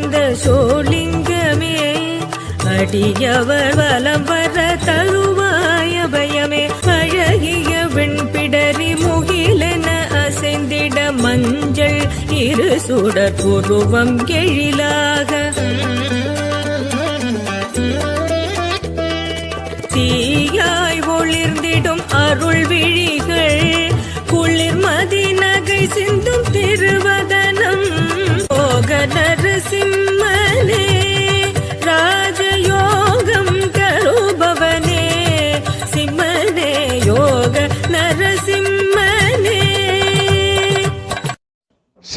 வந்த சோழிங்கமே அடியவர் வலம் வர தருவாய பயமே அழகிய வெண்பிடரி முகிலென அசைந்திட மஞ்சள் இரு சுடர் உருவம் எழிலாக. தீயாய் ஒளிர்ந்திடும் அருள் விழிகள் குளிர்மதி நகை சிந்தும் திருவதன்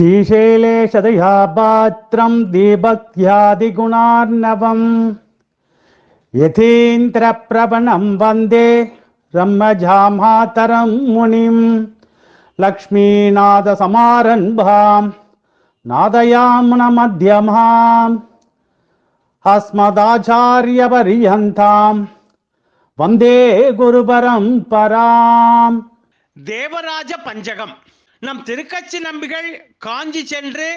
श्रीशैले शतयापात्रं दीभक्त्यादिगुणार्णवम् यथीन्द्रप्रवणं वन्दे ब्रह्मजामातरं मुनिं लक्ष्मीनादसमारम्भां नादयाम्नमध्यमाम् अस्मदाचार्यपर्यन्तां वन्दे गुरुपरं पराम् देवराज पञ्चकम् நம் திருக்கச்சி நம்பிகள் காஞ்சி சென்று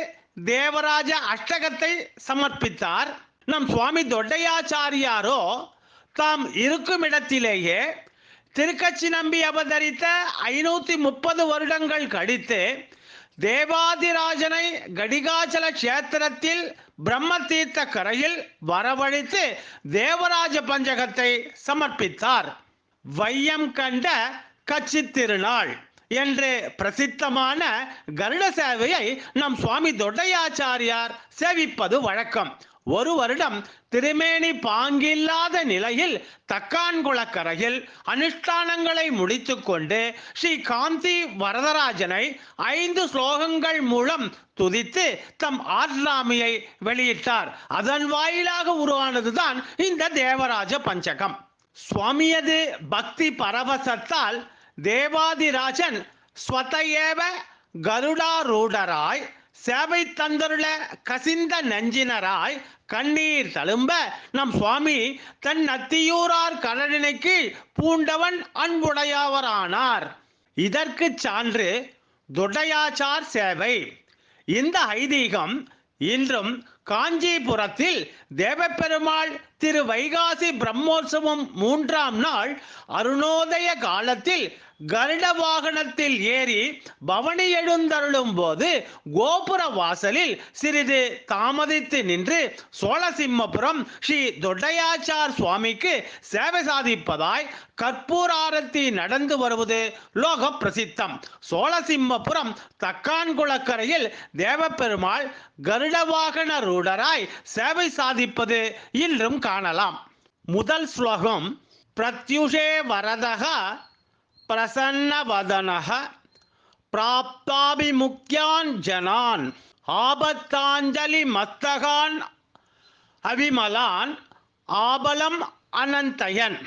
தேவராஜ அஷ்டகத்தை சமர்ப்பித்தார். நம் சுவாமி தொட்டையாச்சாரியாரோ தாம் இருக்கும் இடத்திலேயே திருக்கச்சி நம்பி அவதரித்த ஐநூத்தி முப்பது வருடங்கள் கழித்து தேவாதிராஜனை கடிகாச்சல கஷேத்திரத்தில் பிரம்ம தீர்த்த கரையில் வரவழைத்து தேவராஜ பஞ்சகத்தை சமர்ப்பித்தார். வையம் கண்ட கட்சி திருநாள். என்று பிரசித்தமான கருட சேவையை நம் சுவாமி தொட்டையாச்சாரியார் சேவிப்பது வழக்கம். ஒரு வருடம் திருமேனி பாங்கில்லாத நிலையில் தக்கான்குளக்கரையில் அனுஷ்டானங்களை முடித்துக்கொண்டு ஸ்ரீ காந்தி வரதராஜனை ஐந்து ஸ்லோகங்கள் மூலம் துதித்து தம் ஆர்லாமியை வெளியிட்டார். அதன் வாயிலாக உருவானதுதான் இந்த தேவராஜ பஞ்சகம். சுவாமியது பக்தி பரவசத்தால் தேவாதிராஜன் ஸ்வதையேவ கருடாரூடராய் சேவை தந்தருள கசிந்த நஞ்சினராய் கண்ணீர் தழும்ப நம் சுவாமி தன் நத்தியூரார் கடலினை கீழ் பூண்டவன் அன்புடையவரானார். இதற்கு சான்று துடையாச்சார் சேவை. இந்த ஐதீகம் இன்றும் காஞ்சிபுரத்தில் தேவப்பெருமாள் திரு வைகாசி பிரம்மோற்சவம் மூன்றாம் நாள் அருணோதய காலத்தில் கருட வாகனத்தில் ஏறி பவனி எழுந்தருளும் போது கோபுர வாசலில் சிறிது தாமதித்து நின்று சோழசிம்மபுரம் ஸ்ரீ தொட்டையாச்சார் சுவாமிக்கு சேவை சாதிப்பதாய் கற்பூராரத்தி நடந்து வருவது லோக பிரசித்தம் சோழசிம்மபுரம் தக்கான்குளக்கரையில் தேவப்பெருமாள் கருட வாகன ரூடராய் சேவை சாதிப்பது இன்றும் காணலாம். முதல் ஸ்லோகம் பிரத்யுஷே வரதக பிரசன்னவதனக பிராப்தாபிமுக்கியான் ஜனான் ஆபத்தாஞ்சலி மத்தகான் அவிமலான் ஆபலம் அனந்தயன்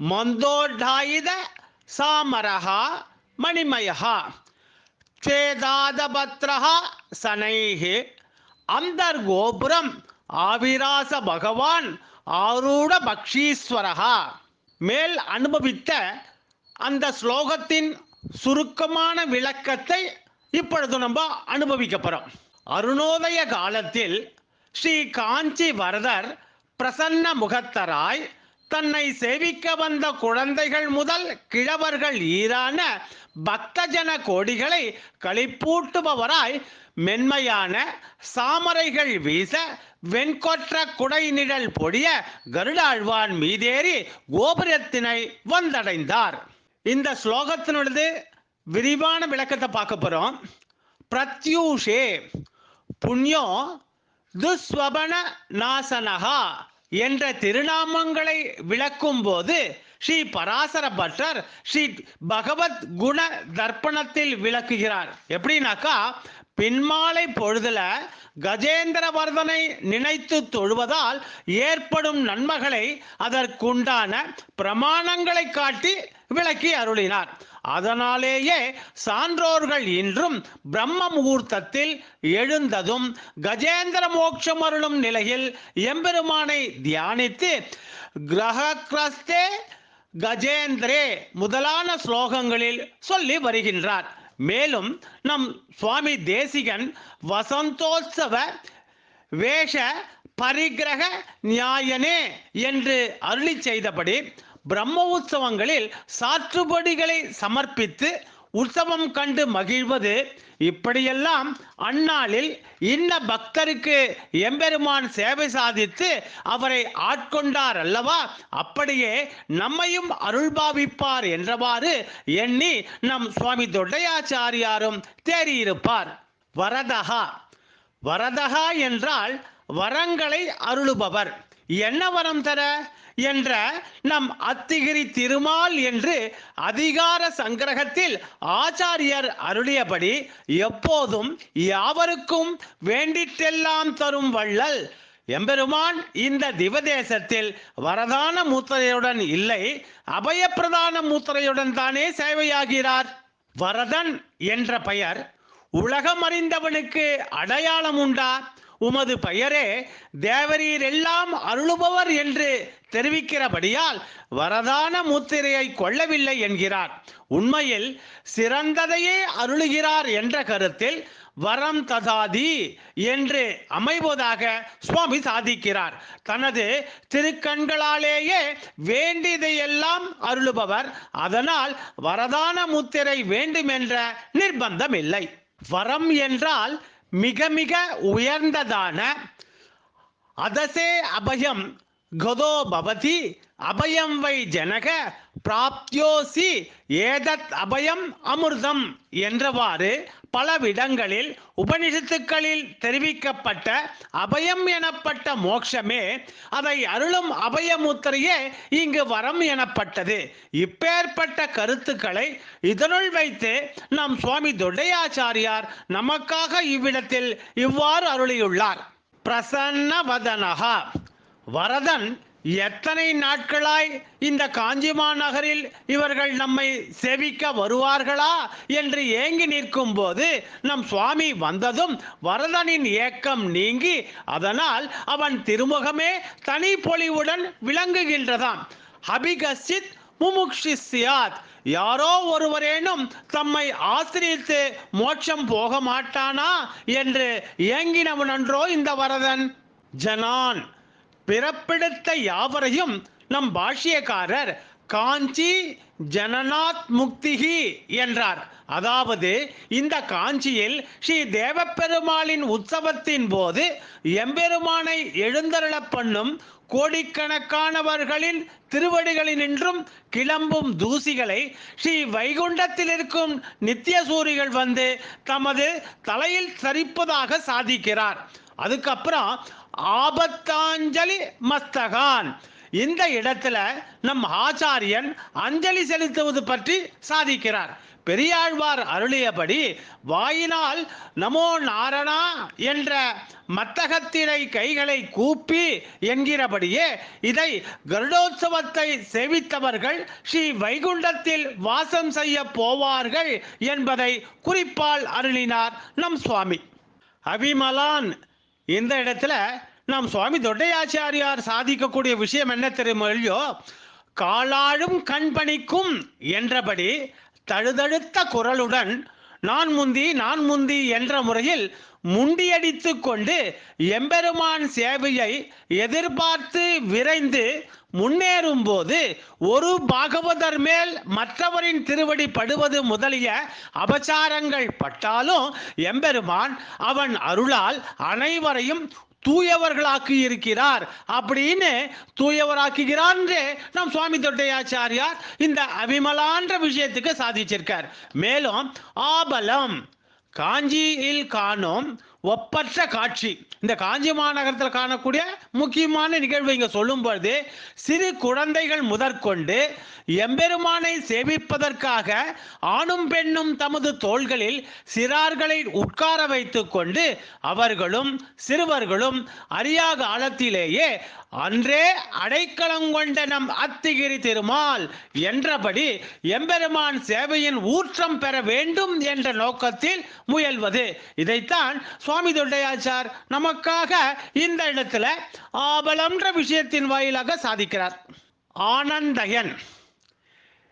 மந்தோடாயுத சாமரஹா மணிமயஹா சனைஹி அந்தர் கோபுரம் ஆவிராச பகவான் ஆரூட பக்ஷீஸ்வரகா மேல் அனுபவித்த அந்த ஸ்லோகத்தின் சுருக்கமான விளக்கத்தை இப்பொழுது நம்ம அனுபவிக்க அருணோதய காலத்தில் ஸ்ரீ காஞ்சி வரதர் பிரசன்ன முகத்தராய் தன்னை சேவிக்க வந்த குழந்தைகள் முதல் கிழவர்கள் ஈரான பக்தஜன கோடிகளை களிப்பூட்டுபவராய் மென்மையான சாமரைகள் வீச வெண்கொற்ற குடை நிழல் பொடிய கருடாழ்வான் மீதேறி கோபுரத்தினை வந்தடைந்தார். இந்த ஸ்லோகத்தினுடைய விரிவான விளக்கத்தை பார்க்க போறோம். பிரத்யூஷே புண்ணியோ துஸ்வபன நாசனகா என்ற திருநாமங்களை விளக்கும் போது ஸ்ரீ பராசர பட்டர் ஸ்ரீ பகவத் குண தர்ப்பணத்தில் விளக்குகிறார். எப்படின்னாக்கா பின்மாலை பொழுதுல கஜேந்திரவர்தனை நினைத்து தொழுவதால் ஏற்படும் நன்மைகளை அதற்குண்டான பிரமாணங்களை காட்டி விளக்கி அருளினார். அதனாலேயே சான்றோர்கள் இன்றும் பிரம்ம முகூர்த்தத்தில் எழுந்ததும் கஜேந்திர மோட்சம் அருளும் நிலையில் எம்பெருமானை தியானித்து கிரகக்ரஸ்தே கஜேந்திரே முதலான ஸ்லோகங்களில் சொல்லி வருகின்றார். மேலும் நம் சுவாமி தேசிகன் வசந்தோத்சவ வேஷ பரிகிரக நியாயனே என்று அருளி செய்தபடி பிரம்ம உற்சவங்களில் சாற்றுபடிகளை சமர்ப்பித்து உற்சவம் கண்டு மகிழ்வது இப்படியெல்லாம் அந்நாளில் இன்ன பக்தருக்கு எம்பெருமான் சேவை சாதித்து அவரை ஆட்கொண்டார் அல்லவா? அப்படியே நம்மையும் அருள்பாவிப்பார் என்றவாறு எண்ணி நம் சுவாமி தொண்டையாச்சாரியாரும் தேறியிருப்பார். வரதகா. வரதகா என்றால் வரங்களை அருளுபவர். என்ன வரம் தர? என்ற நம் அத்திகிரி திருமால் என்று அதிகார சங்கிரகத்தில் ஆச்சாரியர் அருளியபடி எப்போதும் யாவருக்கும் வேண்டிட்டெல்லாம் தரும் வள்ளல். எம்பெருமான் இந்த திவதேசத்தில் வரதான மூத்தரையுடன் இல்லை அபயப்பிரதான மூத்தரையுடன் தானே சேவையாகிறார். வரதன் என்ற பெயர் உலகம் அறிந்தவனுக்கு அடையாளம் உண்டா? உமது பெயரே தேவரீர் எல்லாம் அருளுபவர் என்று தெரிவிக்கிறபடியால் வரதான முத்திரையை கொள்ளவில்லை என்கிறார். உண்மையில் சிறந்ததையே அருளுகிறார் என்ற கருத்தில் வரம் ததாதி என்று அமைவதாக சுவாமி சாதிக்கிறார். தனது திருக்கண்களாலேயே வேண்டியதையெல்லாம் அருளுபவர் அதனால் வரதான முத்திரை வேண்டும் என்ற நிர்பந்தம் இல்லை வரம் என்றால் மிக மிக உயர்ந்ததான அதசே அபயம் கதோ பவதி அபயம் வை ஜனக பிராப்தியோசி ஏதத் அபயம் அமிர்தம் என்றவாறு பலவிடங்களில் உபனிஷத்துக்களில் தெரிவிக்கப்பட்ட அபயம் எனப்பட்ட மோட்சமே அதை அருளும் அபயமுத்திரையே இங்கு வரம் எனப்பட்டது. இப்பேற்பட்ட கருத்துக்களை இதனுள் வைத்து நம் சுவாமி தொண்டையாச்சாரியார் நமக்காக இவ்விடத்தில் இவ்வாறு அருளியுள்ளார். பிரசன்ன வதனகா வரதன் எத்தனை நாட்களாய் இந்த காஞ்சிமா நகரில் இவர்கள் நம்மை சேவிக்க வருவார்களா என்று ஏங்கி நிற்கும் போது நம் சுவாமி வந்ததும் வரதனின் ஏக்கம் நீங்கி அதனால் அவன் திருமுகமே தனி பொலிவுடன் விளங்குகின்றதாம். ஹபிகசித் முமுக்ஷிஸ்யாத் யாரோ ஒருவரேனும் தம்மை ஆசிரியத்து மோட்சம் போக மாட்டானா என்று ஏங்கினவனன்றோ இந்த வரதன்? ஜனான். பிறப்பிடத்த யாவரையும் நம் பாஷ்யக்காரர் காஞ்சி ஜனநாத் முக்திகி என்றார். அதாவது இந்த காஞ்சியில் ஸ்ரீ தேவப்பெருமாளின் உற்சவத்தின் போது எம்பெருமானை எழுந்தருளப் பண்ணும் கோடிக்கணக்கானவர்களின் திருவடிகளினின்றும் கிளம்பும் தூசிகளை ஸ்ரீ வைகுண்டத்தில் இருக்கும் நித்திய சூரிகள் வந்து தமது தலையில் சரிப்பதாக சாதிக்கிறார். அதுக்கப்புறம் ஆபத்தாஞ்சலி மஸ்தகான். இந்த இடத்துல நம் ஆச்சாரியன் அஞ்சலி செலுத்துவது பற்றி சாதிக்கிறார். பெரியாழ்வார் அருளியபடி வாயினால் நமோ நாரணா என்ற மத்தகத்திடை கைகளை கூப்பி என்கிறபடியே இதை கருடோத்சவத்தை சேவித்தவர்கள் ஸ்ரீ வைகுண்டத்தில் வாசம் செய்ய போவார்கள் என்பதை குறிப்பால் அருளினார் நம் சுவாமி. அபிமலான் இந்த இடத்துல நாம் சுவாமி தொட்டையாச்சாரியார் சாதிக்கக்கூடிய விஷயம் என்ன தெரியுமோ காலாழும் கண்பணிக்கும் என்றபடி தழுதழுத்த குரலுடன் நான் முந்தி நான் முந்தி என்ற முறையில் முண்டியடித்து கொண்டு எம்பெருமான் சேவையை எதிர்பார்த்து விரைந்து முன்னேறும் போது ஒரு பாகவதர் மேல் மற்றவரின் திருவடி படுவது முதலிய அபச்சாரங்கள் பட்டாலும் எம்பெருமான் அவன் அருளால் அனைவரையும் தூயவர்களாக்கி இருக்கிறார் அப்படின்னு தூயவராக்குகிறார் என்று நம் சுவாமி தொட்டையாச்சாரியார் இந்த அபிமலான்ற விஷயத்துக்கு சாதிச்சிருக்கார். மேலும் ஆபலம் காஞ்சியில் காணும் ஒப்பற்ற காட்சி. இந்த காஞ்சி மாநகரத்தில் காணக்கூடிய முக்கியமான நிகழ்வு இங்க சொல்லும் பொழுது சிறு குழந்தைகள் முதற்கொண்டு எம்பெருமானை சேவிப்பதற்காக ஆணும் பெண்ணும் தமது தோள்களில் சிறார்களை உட்கார வைத்துக்கொண்டு அவர்களும் சிறுவர்களும் அரியா காலத்திலேயே அன்றே அடைக்கலம் கொண்ட நம் அத்திகிரி திருமால் என்றபடி எம்பெருமான் சேவையின் ஊற்றம் பெற வேண்டும் என்ற நோக்கத்தில் முயல்வது. இதைத்தான் சுவாமி தொண்டையாச்சார் நமக்காக இந்த இடத்துல ஆபலம்ன்ற விஷயத்தின் வாயிலாக சாதிக்கிறார். ஆனந்தயன்.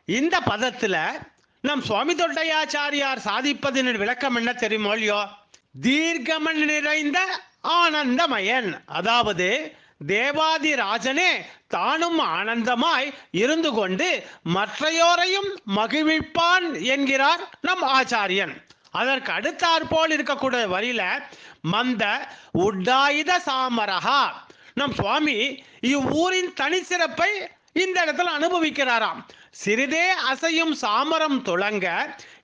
இந்த பதத்துல நம் சுவாமி தொண்டையாச்சாரியார் சாதிப்பதின் விளக்கம் என்ன தெரியுமோ இல்லையோ? தீர்க்கமன் நிறைந்த ஆனந்தமயன். அதாவது தேவாதி ராஜனே தானும் ஆனந்தமாய் இருந்து கொண்டு மற்றையோரையும் மகிழ்விப்பான் என்கிறார் நம் ஆச்சாரியன். அதற்கு அடுத்தாற்போல் இருக்கக்கூடிய வரியில மந்த உட்டாயுத சாமரகா. நம் சுவாமி இவ்வூரின் தனிச்சிறப்பை இந்த இடத்துல அனுபவிக்கிறாராம். சிறிதே அசையும் சாமரம் துளங்க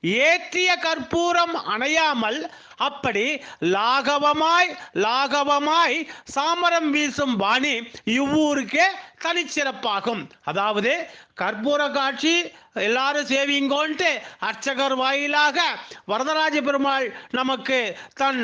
ஏற்றிய கற்பூரம் அணையாமல் அப்படி லாகவமாய் லாகவமாய் சாமரம் வீசும் பாணி இவ்வூருக்கே தனிச்சிறப்பாகும். அதாவது கற்பூர காட்சி எல்லாரும் சேவிங்கோன்ட்டு அர்ச்சகர் வாயிலாக வரதராஜ பெருமாள் நமக்கு தன்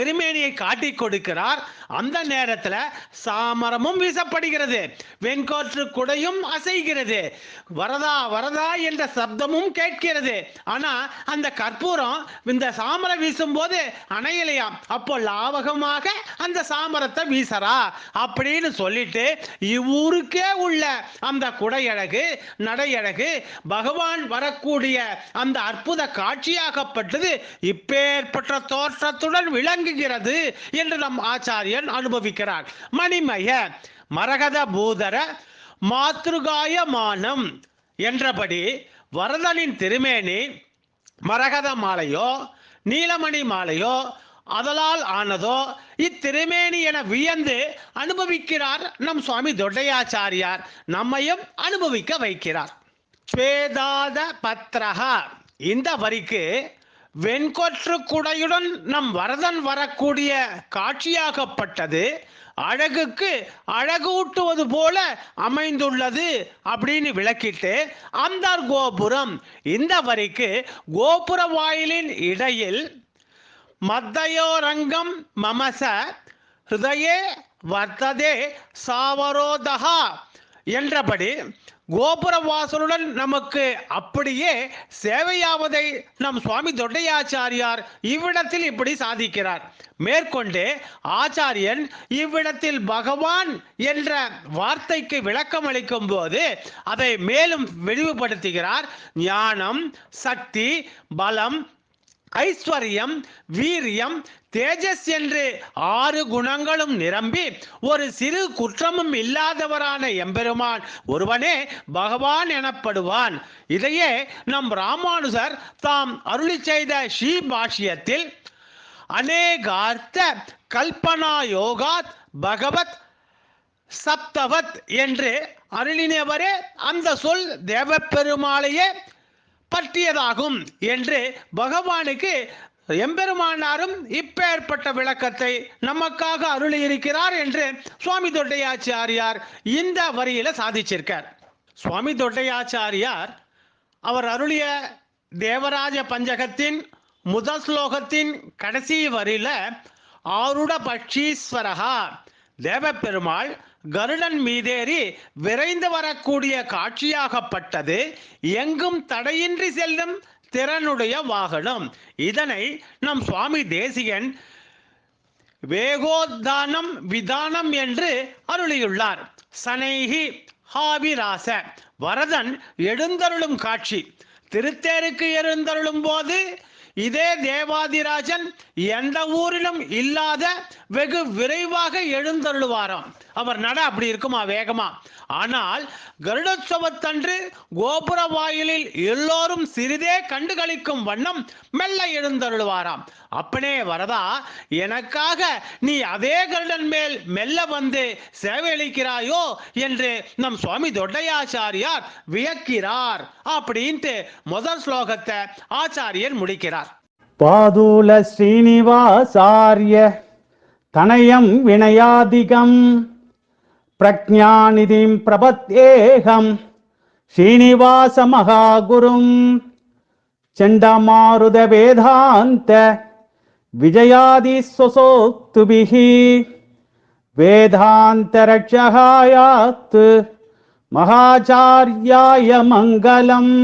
திருமேனியை காட்டி கொடுக்கிறார். அந்த நேரத்துல சாமரமும் வீசப்படுகிறது. வெண்கோற்று குடையும் அசைகிறது. வரதா வரதா என்ற சப்தமும் கேட்கிறது. ஆனா அந்த கற்பூரம் இந்த சாமரம் வீசும்போது அணையிலையா? அப்போ லாவகமாக அந்த சாமரத்தை வீசறா. அப்படின்னு சொல்லிட்டு இவ்வூருக்கே உள்ள அந்த குடையழகு நடையழகு பகவான் வரக்கூடிய அந்த அற்புத காட்சியாகப்பட்டது. இப்பேற்பட்ட தோற்றத்துடன் விளங்குகிறது என்று நம் ஆச்சாரியன் அனுபவிக்கிறார். மணிமய மரகத பூதர மாத்ருகாயமானம் என்றபடி வரதனின் திருமேனி மரகத மாலையோ நீலமணி மாலையோ அதலால் ஆனதோ இத்திருமேனி என வியந்து அனுபவிக்கிறார் நம் சுவாமி தொடையாச்சாரியார் நம்மையும் அனுபவிக்க வைக்கிறார். ஸ்வேதாத பத்ரஹா. இந்த வரிக்கு வெண்கொற்று குடையுடன் நம் வரதன் வரக்கூடிய காட்சியாகப்பட்டது. அழகுக்கு அழகூட்டுவது போல அமைந்துள்ளது அப்படின்னு விளக்கிட்டு அந்த கோபுரம். இந்த வரிக்கு கோபுர வாயிலின் இடையில் மத்தயோரங்கம் மமச ஹிருதயே வர்த்ததே சாவரோதகா என்றபடி கோபுர வாசலுடன் நமக்கு அப்படியே சேவையாவதை நம் சுவாமி தொட்டையாச்சாரியார் இவ்விடத்தில் இப்படி சாதிக்கிறார். மேற்கொண்டு ஆச்சாரியன் இவ்விடத்தில் பகவான் என்ற வார்த்தைக்கு விளக்கம் அளிக்கும் போது அதை மேலும் விரிவுபடுத்துகிறார். ஞானம் சக்தி பலம் ஐஸ்வர்யம் வீரியம் தேஜஸ் என்று ஆறு குணங்களும் நிரம்பி ஒரு சிறு குற்றமும் இல்லாதவரான எம்பெருமான் ஒருவனே பகவான் எனப்படுவான். இதையே நம் ராமானுசர் தாம் அருளி செய்த ஸ்ரீ பாஷ்யத்தில் அநேகார்த்த கல்பனா யோகாத் பகவத் சப்தவத் என்று அருளினவரே அந்த சொல் தேவப்பெருமாளையே பற்றியதாகும் என்று பகவானுக்கு எம்பெருமானாரும் இப்பேற்பட்ட விளக்கத்தை நமக்காக அருளி இருக்கிறார் என்று சுவாமி தொட்டையாச்சாரியார் இந்த வரியில சாதிச்சிருக்கார். சுவாமி தொட்டையாச்சாரியார் அவர் அருளிய தேவராஜ பஞ்சகத்தின் முதல் ஸ்லோகத்தின் கடைசி வரியில ஆருட பட்சீஸ்வரகா தேவப்பெருமாள் கருடன் மீதேறி விரைந்து வரக்கூடிய காட்சியாகப்பட்டது. எங்கும் தடையின்றி செல்லும் திறனுடைய வாகனம். இதனை நம் சுவாமி தேசிகன் வேகோத்தானம் விதானம் என்று அருளியுள்ளார். சனைஹி ஹாவிராச. வரதன் எழுந்தருளும் காட்சி. திருத்தேருக்கு எழுந்தருளும் போது இதே தேவாதிராஜன் எந்த ஊரிலும் இல்லாத வெகு விரைவாக எழுந்தருளுவாராம். அவர் நட அப்படி இருக்குமா வேகமா? ஆனால் கருடோத்சவத்தன்று கோபுர வாயிலில் எல்லோரும் சிறிதே கண்டு கழிக்கும் வண்ணம் மெல்ல எழுந்தருளுவாராம். அப்பனே வரதா எனக்காக நீ அதே கருடன் மேல் மெல்ல வந்து சேவையளிக்கிறாயோ என்று நம் சுவாமி தொட்டையாச்சாரியார் வியக்கிறார் அப்படின்ட்டு முதல் ஸ்லோகத்தை ஆச்சாரியர் முடிக்கிறார். பாதூல ஸ்ரீனிவாசாரிய தனயம் வினயாதிகம். प्रज्ञानिधिं प्रपद्येऽहं श्रीनिवासमहागुरुं चण्डमारुदवेदान्त चण्डमारुदवेदान्तविजयादिश्वसोक्तुभिः वेदान्तरक्षहायात् महाचार्याय मङ्गलम्